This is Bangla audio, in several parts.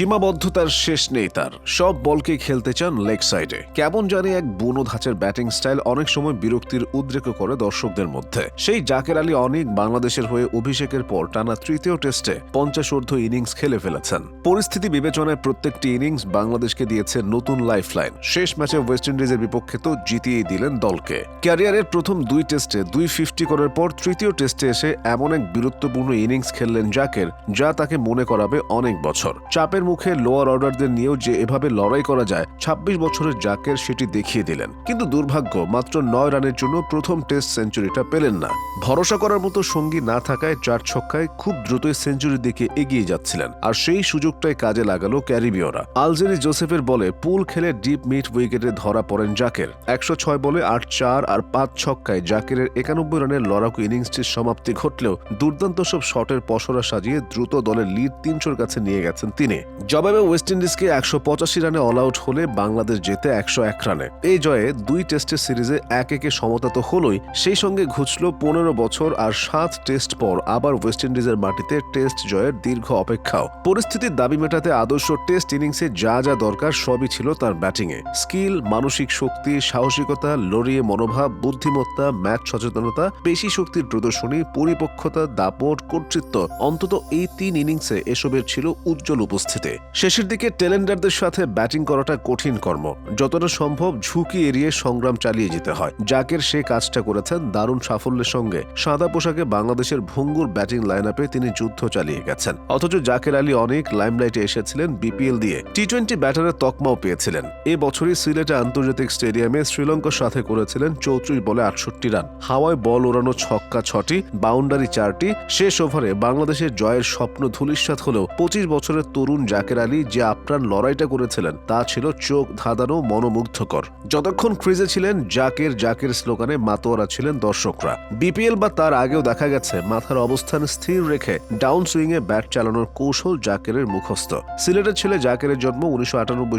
সীমাবদ্ধতার শেষ নেই তার। সব বলকে খেলতে চান লেগ সাইডে। কেমন জানি এক বুনো ধাঁচের ব্যাটিং স্টাইল অনেক সময় বিরক্তির উদ্রেক করে দর্শকদের মধ্যে। সেই জাকের আলী অনেক বাংলাদেশের হয়ে অভিষেকের পর টানা তৃতীয় টেস্টে পঞ্চাশোর্ধ ইনিংস খেলে ফেলেছেন। পরিস্থিতি বিবেচনায় প্রত্যেকটি ইনিংস বাংলাদেশকে দিয়েছে নতুন লাইফলাইন। শেষ ম্যাচে ওয়েস্ট ইন্ডিজের বিপক্ষে তো জিতিয়েই দিলেন দলকে। ক্যারিয়ারের প্রথম দুই টেস্টে দুই ফিফটি করার পর তৃতীয় টেস্টে এসে এমন এক গুরুত্বপূর্ণ ইনিংস খেললেন জাকের, যা তাকে মনে করাবে অনেক বছর। চাপের মুখে লোয়ার অর্ডারদের নিয়েও যে এভাবে লড়াই করা যায় ২৬ বছরের জাকের সেটি দেখিয়ে দিলেন। কিন্তু দুর্ভাগ্য, মাত্র নয় রানের জন্য প্রথম টেস্ট সেঞ্চুরিটা পেলেন না। ভরসা করার মতো সঙ্গী না থাকায় চার ছক্কায় খুব দ্রুতই সেঞ্চুরির দিকে এগিয়ে যাচ্ছিলেন। আর সেই সুযোগটাই কাজে লাগালো ক্যারিবীয়রা। আলজেরি জোসেফের বলে পুল খেলে ডিপ মিড উইকেটে ধরা পড়েন জাকের। একশো ছয় বলে আট চার আর পাঁচ ছক্কায় জাকেরের একানব্বই রানের লড়াকু ইনিংসটির সমাপ্তি ঘটলেও দুর্দান্ত সব শটের পসরা সাজিয়ে দ্রুত দলের লিড তিনশোর কাছে নিয়ে গেছেন তিনি। জবাবে ওয়েস্ট ইন্ডিজকে একশো পঁচাশি রানে অল আউট হলে বাংলাদেশ জেতে একশো এক রানে। এই জয়ে দুই টেস্টের সিরিজে এক একে সমতা তো হলোই, সেই সঙ্গে ঘুচল পনেরো বছর আর সাত টেস্ট পর আবার ওয়েস্ট ইন্ডিজের মাটিতে টেস্ট জয়ের দীর্ঘ অপেক্ষাও। পরিস্থিতির দাবি মেটাতে আদর্শ টেস্ট ইনিংসে যা যা দরকার সবই ছিল তার ব্যাটিংয়ে। স্কিল, মানসিক শক্তি, সাহসিকতা, লড়িয়ে মনোভাব, বুদ্ধিমত্তা, ম্যাচ সচেতনতা, পেশি শক্তির প্রদর্শনী, পরিপক্কতা, দাপট, কর্তৃত্ব, অন্তত এই তিন ইনিংসে এসবের ছিল উজ্জ্বল উপস্থিতি। শেষের দিকে টেলেন্ডারদের সাথে ব্যাটিং করাটা কঠিন কর্ম। যতটা সম্ভব ঝুঁকি এড়িয়ে সংগ্রাম চালিয়ে যেতে হয়। জাকের সে কাজটা করেছেন দারুণ সাফল্যের সঙ্গে। সাদা পোশাকে বাংলাদেশের ভঙ্গুর ব্যাটিং লাইন তিনি যুদ্ধ চালিয়ে গেছেন। অথচ জাকের আলী অনেক লাইমলাইটে এসেছিলেন বিপিএল দিয়ে। টি টোয়েন্টি ব্যাটারের তকমাও পেয়েছিলেন। এ বছরই সিলেটে আন্তর্জাতিক স্টেডিয়ামে শ্রীলঙ্কার সাথে করেছিলেন চৌত্রিশ বলে আটষট্টি রান। হাওয়ায় বল ওড়ানো ছক্কা ছটি বাউন্ডারি চারটি, শেষ ওভারে বাংলাদেশের জয়ের স্বপ্ন ধুলিস্বাত হলেও পঁচিশ বছরের তরুণ জাকের আলী যে আপ্রাণ লড়াইটা করেছিলেন, তা ছিল চোখ ধাঁধানো, মনোমুগ্ধকর। যতক্ষণ ক্রিজে ছিলেন জাকের জাকের স্লোগানে মাতোয়ারা ছিলেন দর্শকরা। বিপিএল বা তার আগেও দেখা গেছে, মাথার অবস্থান স্থির রেখে ডাউন সুইংয়ে ব্যাট চালানোর কৌশল জাকেরের মুখস্থ। সিলেটের ছেলে জাকেরের জন্ম উনিশশো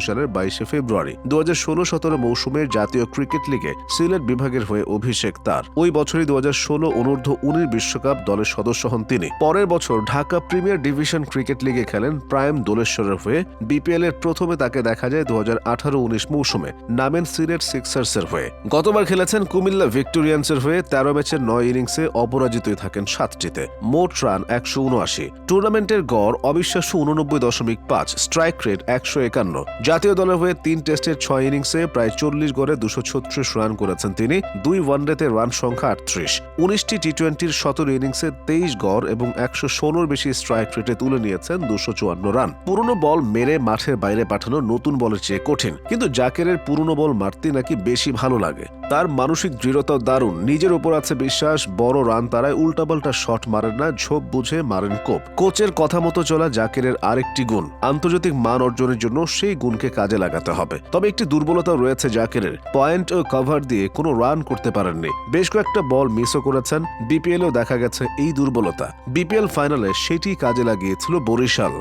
সালের বাইশে ফেব্রুয়ারি। দু হাজার ষোলো সতেরো মৌসুমের জাতীয় ক্রিকেট লিগে সিলেট বিভাগের হয়ে অভিষেক তার। ওই বছরই দু হাজার ষোলো অনূর্ধ্ব উনিশ বিশ্বকাপ দলের সদস্য হন তিনি। পরের বছর ঢাকা প্রিমিয়ার ডিভিশন ক্রিকেট লিগে খেলেন প্রাইম দোলেশ্বরের হয়ে বিপিএল এর প্রথমে তাকে দেখা যায় দু হাজার আঠারো উনিশ মৌসুমে, নামেন সিলেট সিক্সার্সের হয়ে। গতবার খেলেছেন কুমিল্লা ভিক্টোরিয়ান্সের হয়ে তেরো ম্যাচের নয় ইনিংসে অপরাজিতই থাকেন সাতটিতে। মোট রান একশো উনআশি। টুর্নামেন্টের গড় অবিশ্বাস্য উননব্বই দশমিক পাঁচ, স্ট্রাইক রেট একশো একান্ন। জাতীয় দলের হয়ে তিন টেস্টের ছয় ইনিংসে প্রায় চল্লিশ গড়ে দুশো ছত্রিশ রান করেছেন তিনি। দুই ওয়ানডেতে রান সংখ্যা আটত্রিশ। উনিশটি টি টোয়েন্টির সতেরো ইনিংসে তেইশ গড় এবং একশো ষোলোর বেশি স্ট্রাইক রেটে তুলে নিয়েছেন দুশো চুয়ান্ন রান। পুরনো বল মেরে মাঠের বাইরে পাঠানো নতুন বলের চেয়ে কঠিন। কিন্তু জাকেরের পুরনো বল মারতে নাকি বেশি ভালো লাগে। তার মানসিক দৃঢ়তা দারুণ। নিজের ওপর আছে বিশ্বাস, বড় রান তারায় উল্টাপাল্টা শট মারেন না, ঝোপ বুঝে মারেন কোপ। কোচের কথা মতো চলা জাকেরের আরেকটি গুণ। আন্তর্জাতিক মান অর্জনের জন্য সেই গুণকে কাজে লাগাতে হবে। তবে একটি দুর্বলতা রয়েছে জাকেরের। পয়েন্ট ও কভার দিয়ে কোনো রান করতে পারেননি। বেশ কয়েকটা বল মিসও করেছেন। বিপিএলেও দেখা গেছে এই দুর্বলতা। বিপিএল ফাইনালে সেটি কাজে লাগিয়েছিল বরিশাল।